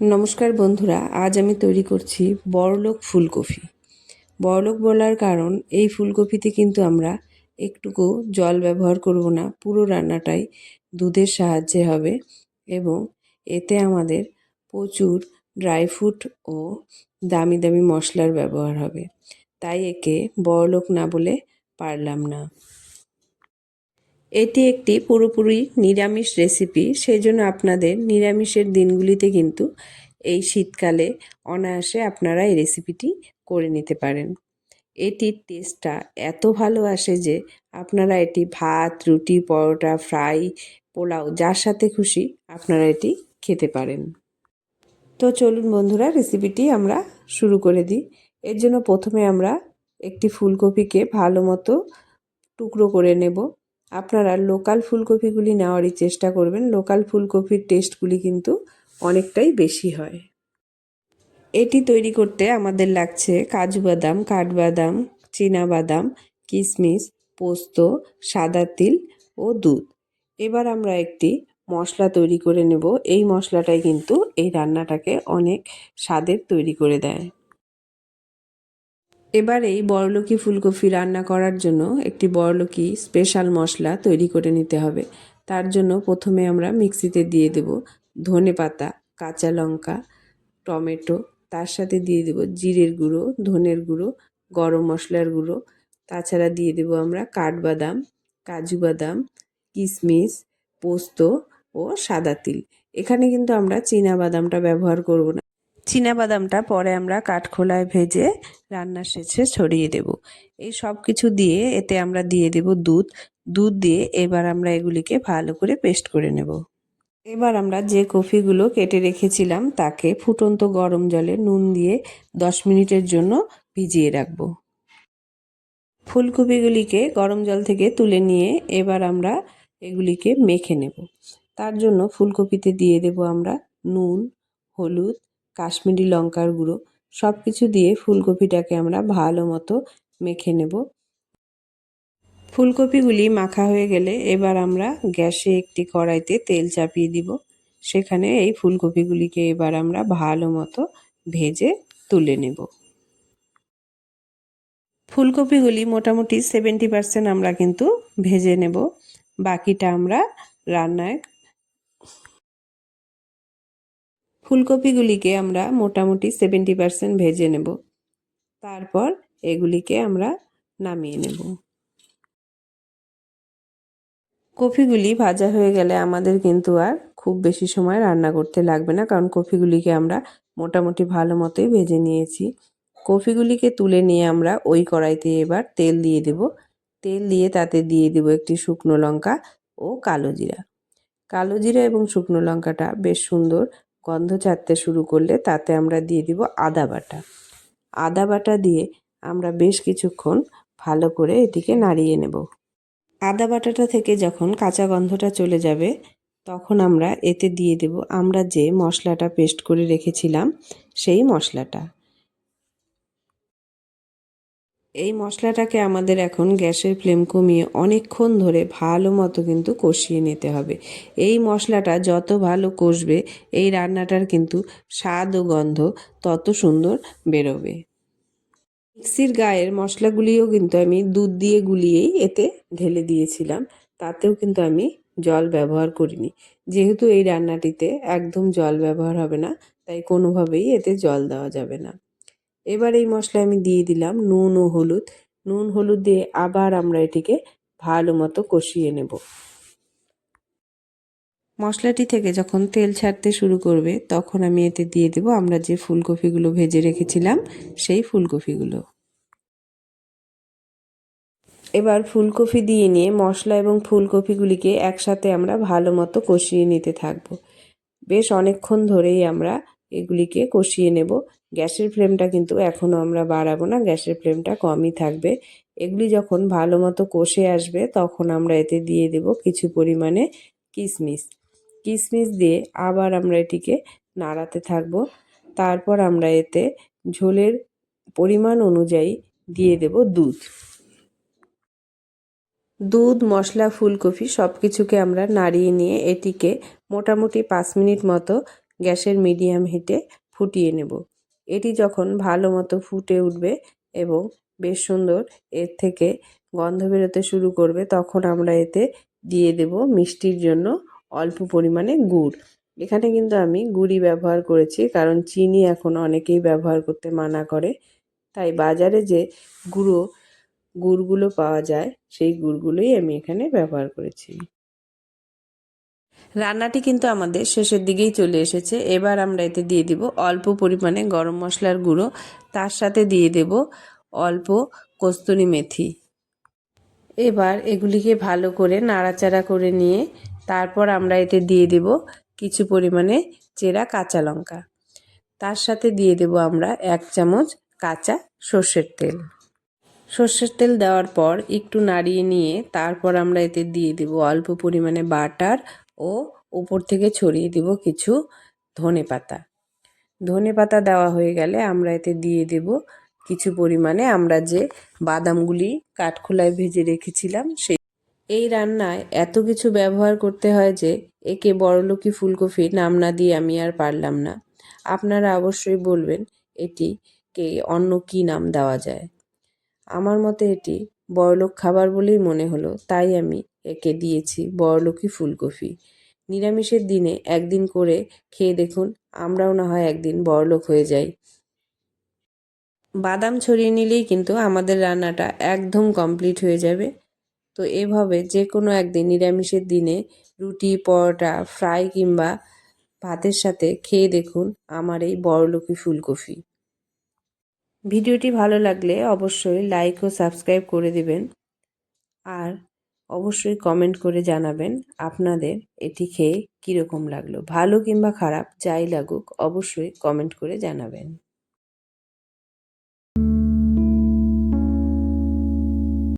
নমস্কার বন্ধুরা, আজ আমি তৈরি করছি বড়লোক ফুলকপি। বড়লোক বলার কারণ, এই ফুলকপিতে কিন্তু আমরা একটুকু জল ব্যবহার করব না, পুরো রান্নাটাই দুধের সাহায্যে হবে এবং এতে আমাদের প্রচুর ড্রাই ফ্রুট ও দামি দামি মশলার ব্যবহার হবে। তাই একে বড়লোক না বলে পারলাম না। এটি একটি পুরোপুরি নিরামিষ রেসিপি সেই জন্য আপনাদের নিরামিষের দিনগুলিতে কিন্তু এই শীতকালে অনায়াসে আপনারা এই রেসিপিটি করে নিতে পারেন। এটির টেস্টটা এত ভালো আসে যে আপনারা এটি ভাত, রুটি, পরোটা, ফ্রাই, পোলাও, যার সাথে খুশি আপনারা এটি খেতে পারেন। তো চলুন বন্ধুরা, রেসিপিটি আমরা শুরু করে দিই। এর জন্য প্রথমে আমরা একটি ফুলকপিকে ভালো মতো টুকরো করে নেব। আপনারা লোকাল ফুলকপিগুলি নেওয়ারই চেষ্টা করবেন। লোকাল ফুলকপির টেস্টগুলি কিন্তু অনেকটাই বেশি হয়। এটি তৈরি করতে আমাদের লাগছে কাজু বাদাম কাঠবাদাম বাদাম কিশমিশ পোস্ত, সাদা তিল ও দুধ। এবার আমরা একটি মশলা তৈরি করে নেব। এই মশলাটাই কিন্তু এই রান্নাটাকে অনেক স্বাদের তৈরি করে দেয়। এবার এই বড়লকি ফুলকপি রান্না করার জন্য একটি বড়লকি স্পেশাল মশলা তৈরি করে নিতে হবে। তার জন্য প্রথমে আমরা মিক্সিতে দিয়ে দেব ধনে পাতা, কাঁচা লঙ্কা, টমেটো। তার সাথে দিয়ে দেব জিরের গুঁড়ো, ধনের গুঁড়ো, গরম মশলার গুঁড়ো। তাছাড়া দিয়ে দেব আমরা কাঠবাদাম, কাজু বাদাম কিশমিশ পোস্ত ও সাদা তিল। এখানে কিন্তু আমরা চীনা বাদামটা ব্যবহার করব না। বাদামটা পরে আমরা কাঠখোলায় ভেজে রান্নার শেষে ছড়িয়ে দেব। এই সব কিছু দিয়ে এতে আমরা দিয়ে দেব দুধ। দুধ দিয়ে এবার আমরা এগুলিকে ভালো করে পেস্ট করে নেব। এবার আমরা যে কফিগুলো কেটে রেখেছিলাম তাকে ফুটন্ত গরম জলে নুন দিয়ে দশ মিনিটের জন্য ভিজিয়ে রাখব। ফুলকপিগুলিকে গরম জল থেকে তুলে নিয়ে এবার আমরা এগুলিকে মেখে নেব। তার জন্য ফুলকপিতে দিয়ে দেব আমরা নুন, হলুদ কাশ্মীরি লঙ্কার গুঁড়ো সব কিছু দিয়ে ফুলকপিটাকে আমরা ভালো মতো মেখে নেব। ফুলকপিগুলি মাখা হয়ে গেলে এবার আমরা গ্যাসে একটি কড়াইতে তেল চাপিয়ে দিব। সেখানে এই ফুলকপিগুলিকে এবার আমরা ভালো মতো ভেজে তুলে নেব। ফুলকপিগুলি মোটামুটি সেভেন্টি পার্সেন্ট আমরা কিন্তু ভেজে নেব। বাকিটা আমরা রান্নায় ফুলকপিগুলিকে আমরা মোটামুটি সেভেন্টি পার্সেন্ট ভেজে নেব। তারপর এগুলিকে আমরা নামিয়ে নেব। কফিগুলি ভাজা হয়ে গেলে আমাদের কিন্তু আর খুব বেশি সময় রান্না করতে লাগবে না, কারণ কফিগুলিকে আমরা মোটামুটি ভালো মতোই ভেজে নিয়েছি। কফিগুলিকে তুলে নিয়ে আমরা ওই কড়াইতে এবার তেল দিয়ে দেব। তেল দিয়ে তাতে দিয়ে দেব একটি শুকনো লঙ্কা ও কালো জিরা। কালো জিরা এবং শুকনো লঙ্কাটা বেশ সুন্দর গন্ধ ছাড়তে শুরু করলে তাতে আমরা দিয়ে দিব আদা বাটা। আদা বাটা দিয়ে আমরা বেশ কিছুক্ষণ ভালো করে এটিকে নাড়িয়ে নেব। আদা বাটাটা থেকে যখন কাঁচা গন্ধটা চলে যাবে, তখন আমরা এতে দিয়ে দেব আমরা যে মশলাটা পেস্ট করে রেখেছিলাম, সেই মশলাটা। এই মশলাটাকে আমাদের এখন গ্যাসের ফ্লেম কমিয়ে অনেকক্ষণ ধরে ভালো মতো কিন্তু কষিয়ে নিতে হবে। এই মশলাটা যত ভালো কষবে, এই রান্নাটার কিন্তু স্বাদ ও গন্ধ তত সুন্দর বেরোবে। মিক্সির গায়ের মশলাগুলিও কিন্তু আমি দুধ দিয়ে গুলিয়েই এতে ঢেলে দিয়েছিলাম। তাতেও কিন্তু আমি জল ব্যবহার করিনি। যেহেতু এই রান্নাটিতে একদম জল ব্যবহার হবে না, তাই কোনোভাবেই এতে জল দেওয়া যাবে না। এবার এই মশলা আমি দিয়ে দিলাম নুন ও হলুদ। নুন, হলুদ দিয়ে আবার আমরা এটিকে ভালো মতো কষিয়ে নেব। মশলাটি থেকে যখন তেল ছাড়তে শুরু করবে, তখন আমি এতে দিয়ে দেব আমরা যে ফুলকপিগুলো ভেজে রেখেছিলাম, সেই ফুলকপিগুলো। এবার ফুলকপি দিয়ে নিয়ে মশলা এবং ফুলকপিগুলিকে একসাথে আমরা ভালো মতো কষিয়ে নিতে থাকব। বেশ অনেকক্ষণ ধরেই আমরা এগুলিকে কষিয়ে নেব। গ্যাসের ফ্লেমটা কিন্তু এখনও আমরা বাড়াবো না, গ্যাসের ফ্লেমটা কমই থাকবে। এগুলি যখন ভালো মতো কষে আসবে, তখন আমরা এতে দিয়ে দেব কিছু পরিমাণে কিশমিশ কিশমিশ দিয়ে আবার আমরা এটিকে নাড়াতে থাকব। তারপর আমরা এতে ঝোলের পরিমাণ অনুযায়ী দিয়ে দেব দুধ। দুধ, মশলা, ফুলকপি সব কিছুকে আমরা নাড়িয়ে নিয়ে এটিকে মোটামুটি পাঁচ মিনিট মতো গ্যাসের মিডিয়াম হিটে ফুটিয়ে নেব। এটি যখন ভালো মতো ফুটে উঠবে এবং বেশ সুন্দর এর থেকে গন্ধ বেরোতে শুরু করবে, তখন আমরা এতে দিয়ে দেব মিষ্টির জন্য অল্প পরিমাণে গুড়। এখানে কিন্তু আমি গুড়ই ব্যবহার করেছি, কারণ চিনি এখন অনেকেই ব্যবহার করতে মানা করে। তাই বাজারে যে গুঁড়ো, গুড়গুলো পাওয়া যায়, সেই গুড়গুলোই আমি এখানে ব্যবহার করেছি। রান্নাটি কিন্তু আমাদের শেষের দিকেই চলে এসেছে। এবার আমরা এতে দিয়ে দিব অল্প পরিমাণে গরম মশলার গুঁড়ো। তার সাথে দিয়ে দেব অল্প কস্তুরি মেথি। এবার এগুলিকে ভালো করে নাড়াচাড়া করে নিয়ে তারপর আমরা এতে দিয়ে দেব কিছু পরিমাণে চেরা কাঁচা লঙ্কা। তার সাথে দিয়ে দেব আমরা এক চামচ কাঁচা সর্ষের তেল। সর্ষের তেল দেওয়ার পর একটু নাড়িয়ে নিয়ে তারপর আমরা এতে দিয়ে দেব অল্প পরিমাণে বাটার ও উপর থেকে ছড়িয়ে দেব কিছু ধনে পাতা। ধনে পাতা দেওয়া হয়ে গেলে আমরা এতে দিয়ে দেব কিছু পরিমাণে। আমরা যে বাদামগুলি কাঠখোলায় ভেজে রেখেছিলাম সেই এই রান্নায় এত কিছু ব্যবহার করতে হয় যে একে বড়লোকি ফুলকপি নাম না দিয়ে আমি আর পারলাম না। আপনারা অবশ্যই বলবেন, এটি কে অন্য কী নাম দেওয়া যায়? আমার মতে এটি বড়লোক খাবার বলেই মনে হলো। তাই আমি একে দিয়েছি বড়লোকি ফুলকপি। নিরামিষের দিনে একদিন করে খেয়ে দেখুন, আমরাও না হয় একদিন বড়লোক হয়ে যাই। বাদাম ছড়িয়ে নিলেই কিন্তু আমাদের রান্নাটা একদম কমপ্লিট হয়ে যাবে। তো এভাবে যে কোনো একদিন নিরামিষের দিনে রুটি, পরোটা, ফ্রাই কিংবা ভাতের সাথে খেয়ে দেখুন আমার এই বড়লোকি ফুলকপি। ভিডিওটি ভালো লাগলে অবশ্যই লাইক ও সাবস্ক্রাইব করে দেবেন। আর অবশ্যই কমেন্ট করে জানাবেন আপনাদের এটি খেয়ে কীরকম লাগল। ভালো কিংবা খারাপ, যাই লাগুক, অবশ্যই কমেন্ট করে জানাবেন।